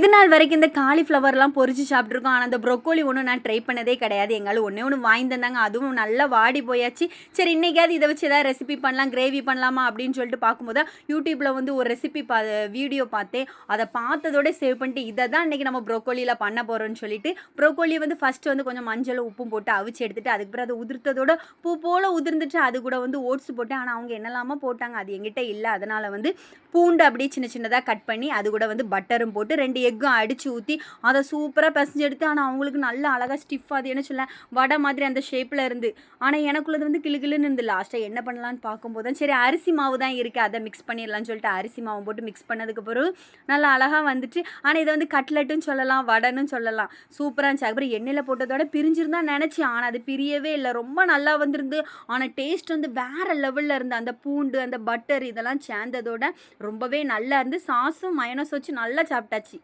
இது நாள் வரைக்கும் இந்த காலிஃப்ளவர்லாம் பொறிச்சு சாப்பிட்ருக்கோம் ஆனால் அந்த ப்ரொக்கோலி ஒன்றும் நான் ட்ரை பண்ணதே கிடையாது. எங்களால் ஒன்றே ஒன்று வாங்கி தந்தாங்க அதுவும் நல்லா வாடி போயாச்சு. சரி இன்றைக்காவது இதை வச்சு ஏதாவது ரெசிபி பண்ணலாம் கிரேவி பண்ணலாமா அப்படின்னு சொல்லிட்டு பார்க்கும்போது யூடியூப்பில் வந்து ஒரு ரெசிபி பா வீடியோ பார்த்தேன். அதை பார்த்ததோட சேவ் பண்ணிட்டு இதை தான் இன்றைக்கி நம்ம ப்ரொக்கோலியில் பண்ண போகிறோம்னு சொல்லிட்டு ப்ரொக்கோலியை வந்து ஃபஸ்ட்டு வந்து கொஞ்சம் மஞ்சளும் உப்பும் போட்டு அவிச்சு எடுத்துட்டு அதுக்கப்புறம் அதை உதிர்த்ததோட பூ போல் உதிர்ந்துட்டு அது கூட வந்து ஓட்ஸ் போட்டேன். ஆனால் அவங்க என்னெல்லாமோ போட்டாங்க. அது எங்கிட்ட இல்லை. அதனால் வந்து பூண்டு அப்படியே சின்ன சின்னதாக கட் பண்ணி அது கூட வந்து பட்டரும் போட்டு ரெண்டு எக்கும் அடித்து ஊற்றி அதை சூப்பராக பிசைஞ்சு எடுத்து ஆனால் அவங்களுக்கு நல்ல அழகாக ஸ்டிஃப் அது என்ன சொல்ல வடை மாதிரி அந்த ஷேப்பில் இருந்து. ஆனால் எனக்குள்ளது வந்து கிளுகிளுன்னு இருந்து லாஸ்ட்டாக என்ன பண்ணலான்னு பார்க்கும்போது தான் சரி அரிசி மாவு தான் இருக்குது அதை மிக்ஸ் பண்ணிடலாம்னு சொல்லிட்டு அரிசி மாவு போட்டு மிக்ஸ் பண்ணதுக்கு பிறகு நல்லா அழகாக வந்துச்சு. ஆனால் இதை வந்து கட்லெட்டுன்னு சொல்லலாம் வடைன்னு சொல்லலாம். சூப்பராக இருந்துச்சு. அதுக்கப்புறம் எண்ணெயில் போட்டதோட பிரிஞ்சிருந்தா நினச்சேன். ஆனால் அது பிரியவே இல்லை. ரொம்ப நல்லா வந்திருந்து ஆனால் டேஸ்ட் வந்து வேறு லெவலில் இருந்து அந்த பூண்டு அந்த பட்டர் இதெல்லாம் சேர்ந்ததோட ரொம்பவே நல்லா இருந்து சாஸும் மயனஸ் வச்சு நல்லா சாப்பிட்டாச்சு.